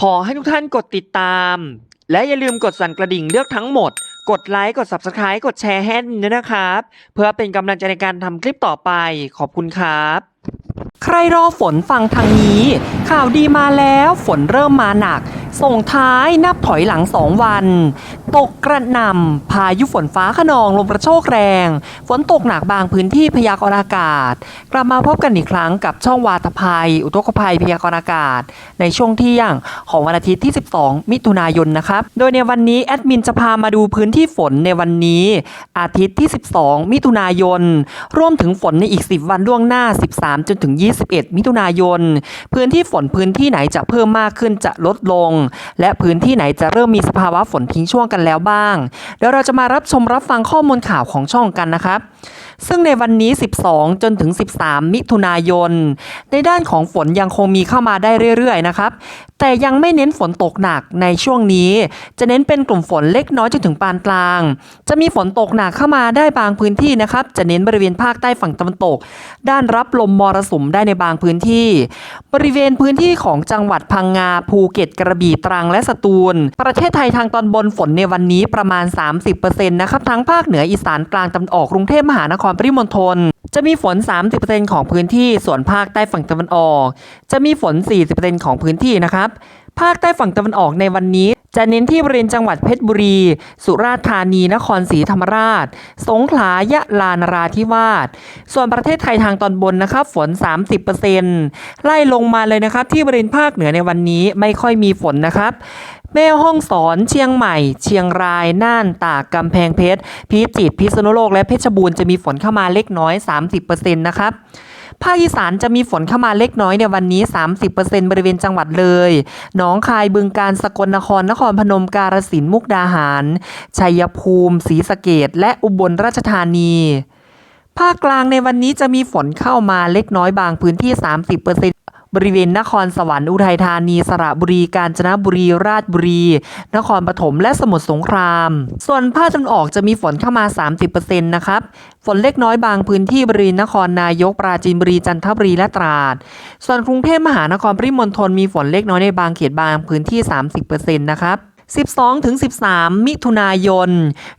ขอให้ทุกท่านกดติดตาม และอย่าลืมกดสั่นกระดิ่งเลือกทั้งหมด กดไลค์ กด Subscribe กดแชร์ให้ด้วยนะครับ เพื่อเป็นกำลังใจในการทำคลิปต่อไป ขอบคุณครับ ใครรอฝนฟังทางนี้ ข่าวดีมาแล้วฝนเริ่มมาหนัก ส่งท้ายนับถอยหลังสองวันตกกระหน่ำพายุฝนฟ้าขนองลมกระโชกแรง ฝนตกหนักบางพื้นที่พยากรณ์อากาศ กลับมาพบกันอีกครั้งกับช่องวาตภัย อุทกภัยพยากรณ์อากาศ ในช่วงเที่ยงของวันอาทิตย์ที่ 12 มิถุนายนนะครับ โดยในวันนี้แอดมินจะพามาดูพื้นที่ฝนในวันนี้ อาทิตย์ที่ 12 มิถุนายนรวมถึงฝนในอีก 10 วันล่วงหน้า 13 จนถึง 21 มิถุนายน พื้นที่ฝนพื้นที่ไหนจะเพิ่มมากขึ้นจะลดลง และพื้นที่ไหนจะเริ่มมีสภาวะฝนทิ้งช่วงกันแล้วบ้าง เดี๋ยวเราจะมารับชมรับฟังข้อมูลข่าวของช่องกันนะครับ ซึ่งในวันนี้ 12 จนถึง 13 มิถุนายน ในด้านของฝนยังคงมีเข้ามาได้เรื่อยๆนะครับ แต่ยังไม่เน้นฝนตกหนักในช่วงนี้ จะเน้นเป็นกลุ่มฝนเล็กน้อยจนถึงปานกลาง จะมีฝนตกหนักเข้ามาได้บางพื้นที่นะครับ จะเน้นบริเวณภาคใต้ฝั่งตะวันตก ด้านรับลมมรสุมได้ในบางพื้นที่ บริเวณพื้นที่ของจังหวัดพังงาภูเก็ตกระบี่ตรังและสตูล ประเทศไทยทางตอนบนฝนในวันนี้ประมาณ 30%นะครับทั้งภาคเหนืออีสานกลางตะวันออกกรุงเทพมหานครปริมณฑลจะมีฝน 30%ของพื้นที่ส่วนภาคใต้ฝั่งตะวันออก จะมีฝน 40%ของพื้นที่นะครับ ภาคใต้ฝั่งตะวันออกในวันนี้จะเน้นที่บริเวณจังหวัดเพชรบุรี สุราษฎร์ธานี นครศรีธรรมราช สงขลา ยะลา นราธิวาส ส่วนประเทศไทยทางตอนบนนะครับฝน 30%ไล่ลงมาเลยนะครับ ที่บริเวณภาคเหนือในวันนี้ไม่ค่อยมีฝนนะครับ แม่ห้องสอน เชียงใหม่ เชียงราย น่าน ตาก กำแพงเพชร พิจิตร พิษณุโลก และเพชรบูรณ์จะมีฝนเข้ามาเล็กน้อย 30%นะครับ ภาคอีสานจะมีฝนเข้ามาเล็กน้อยในวันนี้ 30%บริเวณจังหวัดเลย หนองคายบึงกาฬสกลนครนครพนมกาฬสินธุ์มุกดาหาร ชัยภูมิศรีสะเกดและอุบลราชธานีภาคกลางในวันนี้จะมีฝนเข้ามาเล็กน้อยบางพื้นที่ 30% บริเวณนครสวรรค์อุทัยธานีสระบุรีกาญจนบุรีราชบุรี นครปฐมและสมุทรสงคราม ส่วนภาคตะวันออกจะมีฝนเข้ามา 30%นะครับฝนเล็กน้อยบางพื้นที่บริเวณนครนายกปราจีนบุรีจันทบุรีและตราด ส่วนกรุงเทพมหานครปริมณฑลมีฝนเล็กน้อยในบางเขตบางพื้นที่ 30%นะครับ12-13 มิถุนายน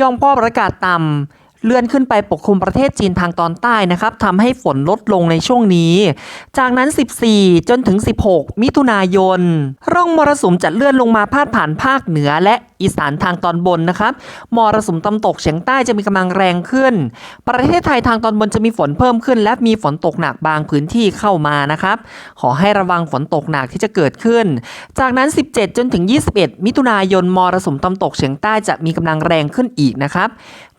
ยอมพ่อประกาศต่ำ เลื่อนขึ้นไปปกคลุมประเทศจีนทางตอนใต้นะครับทำให้ฝนลดลงในช่วงนี้ จากนั้น 14 จนถึง 16 มิถุนายน ร่องมรสุมจะเลื่อนลงมาพาดผ่านภาคเหนือและ อีสานทางตอนบนนะครับมรสุมตะวันตกเฉียงใต้จะมีกำลังแรงขึ้น ประเทศไทยทางตอนบนจะมีฝนเพิ่มขึ้น และมีฝนตกหนักบางพื้นที่เข้ามานะครับ ขอให้ระวังฝนตกหนักที่จะเกิดขึ้น จากนั้น 17 จนถึง 21 มิถุนายนมรสุมตะวันตกเฉียงใต้จะมีกำลังแรงขึ้นอีกนะครับ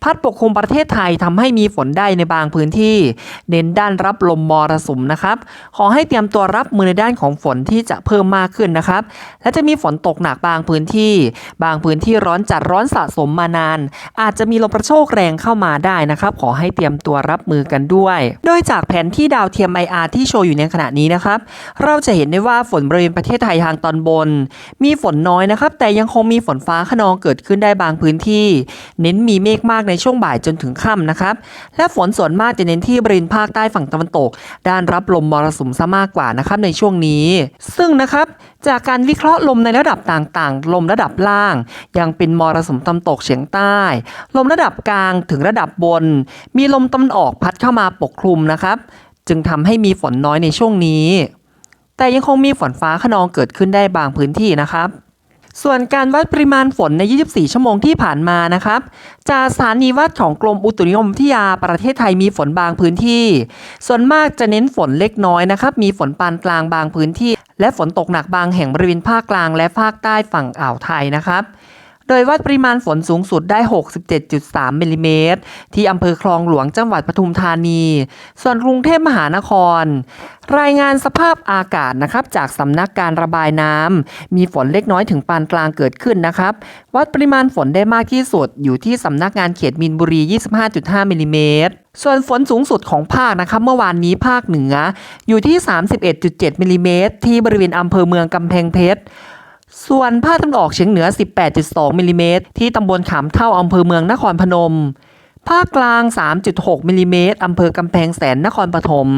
พัดปกคลุมประเทศไทยทำให้มีฝนได้ในบางพื้นที่ เน้นด้านรับลมมรสุมนะครับ ขอให้เตรียมตัวรับมือในด้านของฝนที่จะเพิ่มมากขึ้นนะครับ และจะมีฝนตกหนักบางพื้นที่ บางพื้นที่ร้อนจัดร้อนสะสมมานาน อาจจะมีลมกระโชกแรงเข้ามาได้นะครับ ขอให้เตรียมตัวรับมือกันด้วย โดยจากแผนที่ดาวเทียม IR ที่โชว์อยู่ในขณะนี้นะครับ เราจะเห็นได้ว่าฝนบริเวณประเทศไทยทางตอนบน มีฝนน้อยนะครับ แต่ยังคงมีฝนฟ้าขนองเกิดขึ้นได้บางพื้นที่ เน้นมีเมฆมากในช่วงบ่ายจนถึงค่ำนะครับ และฝนส่วนมากจะเน้นที่บริเวณภาคใต้ฝั่งตะวันตก ด้านรับลมมรสุมซะมากกว่านะครับในช่วงนี้ ซึ่งนะครับ จากการวิเคราะห์ลมในระดับต่างๆ ลมระดับล่าง ยังเป็นมรสุมตะวันตกเฉียงใต้ ลมระดับกลางถึงระดับบน มีลมตะวันออกพัดเข้ามาปกคลุมนะครับ จึงทำให้มีฝนน้อยในช่วงนี้ แต่ยังคงมีฝนฟ้าขนองเกิดขึ้นได้บางพื้นที่นะครับ ส่วนการวัดปริมาณฝนใน 24 ชั่วโมงที่ผ่านมานะครับ จากสถานีวัดของกรมอุตุนิยมวิทยาประเทศไทยมีฝนบางพื้นที่ ส่วนมากจะเน้นฝนเล็กน้อยนะครับ มีฝนปานกลางบางพื้นที่ และฝนตกหนักบางแห่งบริเวณภาคกลางและภาคใต้ฝั่งอ่าวไทยนะครับ โดยวัดปริมาณฝนสูงสุดได้ 67.3มิลลิเมตรที่อำเภอคลองหลวงจังหวัดปทุมธานี ส่วนกรุงเทพมหานคร รายงานสภาพอากาศนะครับจากสำนักการระบายน้ำมีฝนเล็กน้อยถึงปานกลางเกิดขึ้นนะครับ วัดปริมาณฝนได้มากที่สุดอยู่ที่สำนักงานเขตมีนบุรี 25.5มิลลิเมตรส่วนฝนสูงสุดของภาคนะครับเมื่อวานนี้ภาคเหนืออยู่ที่ 31.7มิลลิเมตรที่บริเวณอำเภอเมืองกำแพงเพชร ส่วนภาคตะวันออกเฉียงเหนือ 18.2 มิลลิเมตรที่ตำบลขามเท่าอำเภอเมืองนครพนม ภาคกลาง 3.6 มิลลิเมตรอำเภอกำแพงแสนนครปฐม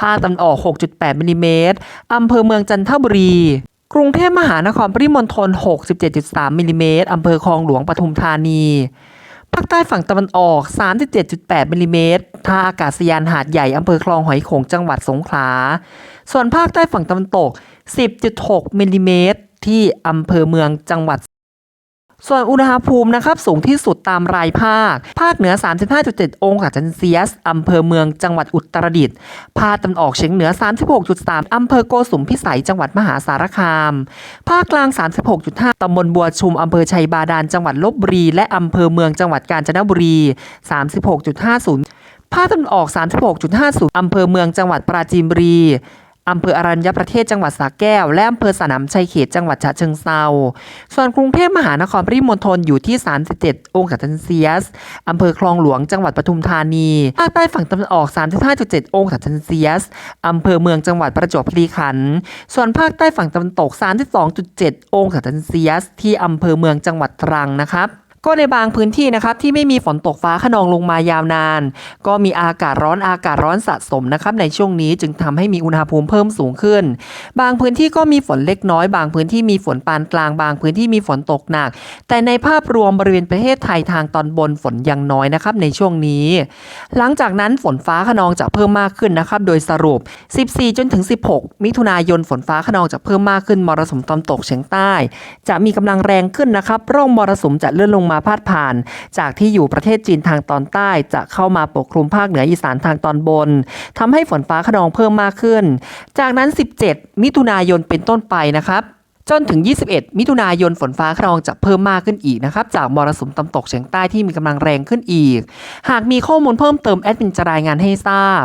ภาคตะวันออก 6.8 มิลลิเมตรอำเภอเมืองจันทบุรี กรุงเทพมหานครปริมณฑล 67.3 มิลลิเมตรอำเภอคลองหลวงปทุมธานี ภาคใต้ฝั่งตะวันออก 37.8 มิลลิเมตรท่าอากาศยานหาดใหญ่อำเภอคลองหอยโขงจังหวัดสงขลา ส่วนภาคใต้ฝั่งตะวันตก 10.6 มิลลิเมตร ที่อำเภอเมืองจังหวัด ส่วนอุณหภูมินะครับสูงที่สุดตามรายภาค ภาคเหนือ 35.7 องศาเซนเซียสอำเภอเมืองจังหวัดอุตรดิตถ์ภาคตะวันออกเฉียงเหนือ 36.3 อำเภอโกสุมพิสัยจังหวัดมหาสารคาม ภาคกลาง 36.5 ตำบลบัวชุมอำเภอชัยบาดาลจังหวัดลบบุรี และอำเภอเมืองจังหวัดกาญจนบุรี 36.50ภาคตะวันออก 36.50 อำเภอเมืองจังหวัดปราจีนบุรี อำเภออรัญญประเทศจังหวัดสระแก้ว และอำเภอสนามชัยเขตจังหวัดฉะเชิงเซาส่วนกรุงเทพมหานครปริมณฑลอยู่ที่ 37 องศาเซนเซียสอำเภอคลองหลวงจังหวัดปทุมธานีภาคใต้ฝั่งตะวันออก 35.7 องศาเซนเซียสอำเภอเมืองจังหวัดประจวบคีรีขันธ์ส่วนภาคใต้ฝั่งตะวันตก 32.7 องศาเซนเซียสที่อำเภอเมืองจังหวัดตรังนะครับ ก็ในบางพื้นที่นะครับที่ไม่มีฝนตกฟ้าขนองลงมายาวนาน ก็มีอากาศร้อนอากาศร้อนสะสมนะครับในช่วงนี้จึงทำให้มีอุณหภูมิเพิ่มสูงขึ้น บางพื้นที่ก็มีฝนเล็กน้อย บางพื้นที่มีฝนปานกลาง บางพื้นที่มีฝนตกหนัก แต่ในภาพรวมบริเวณประเทศไทยทางตอนบนฝนยังน้อยนะครับในช่วงนี้ หลังจากนั้นฝนฟ้าขนองจะเพิ่มมากขึ้นนะครับโดยสรุป 14 จนถึง 16 มิถุนายนฝนฟ้าขนองจะเพิ่มมากขึ้นมรสุมตะวันตกเฉียงใต้ จะมีกำลังแรงขึ้นนะครับร่องมรสุมจะเลื่อนลงมาพาดผ่าน จากที่อยู่ประเทศจีนทางตอนใต้ จะเข้ามาปกคลุมภาคเหนืออีสานทางตอนบนทำให้ฝนฟ้าขนองเพิ่มมากขึ้น จากนั้น 17 มิถุนายนเป็นต้นไปนะครับจนถึง 21 มิถุนายนฝนฟ้าขนองจะเพิ่มมากขึ้นอีกนะครับ จากมรสุมตะวันตกเฉียงใต้ที่มีกำลังแรงขึ้นอีก หากมีข้อมูลเพิ่มเติมแอดมินจะรายงานให้ทราบ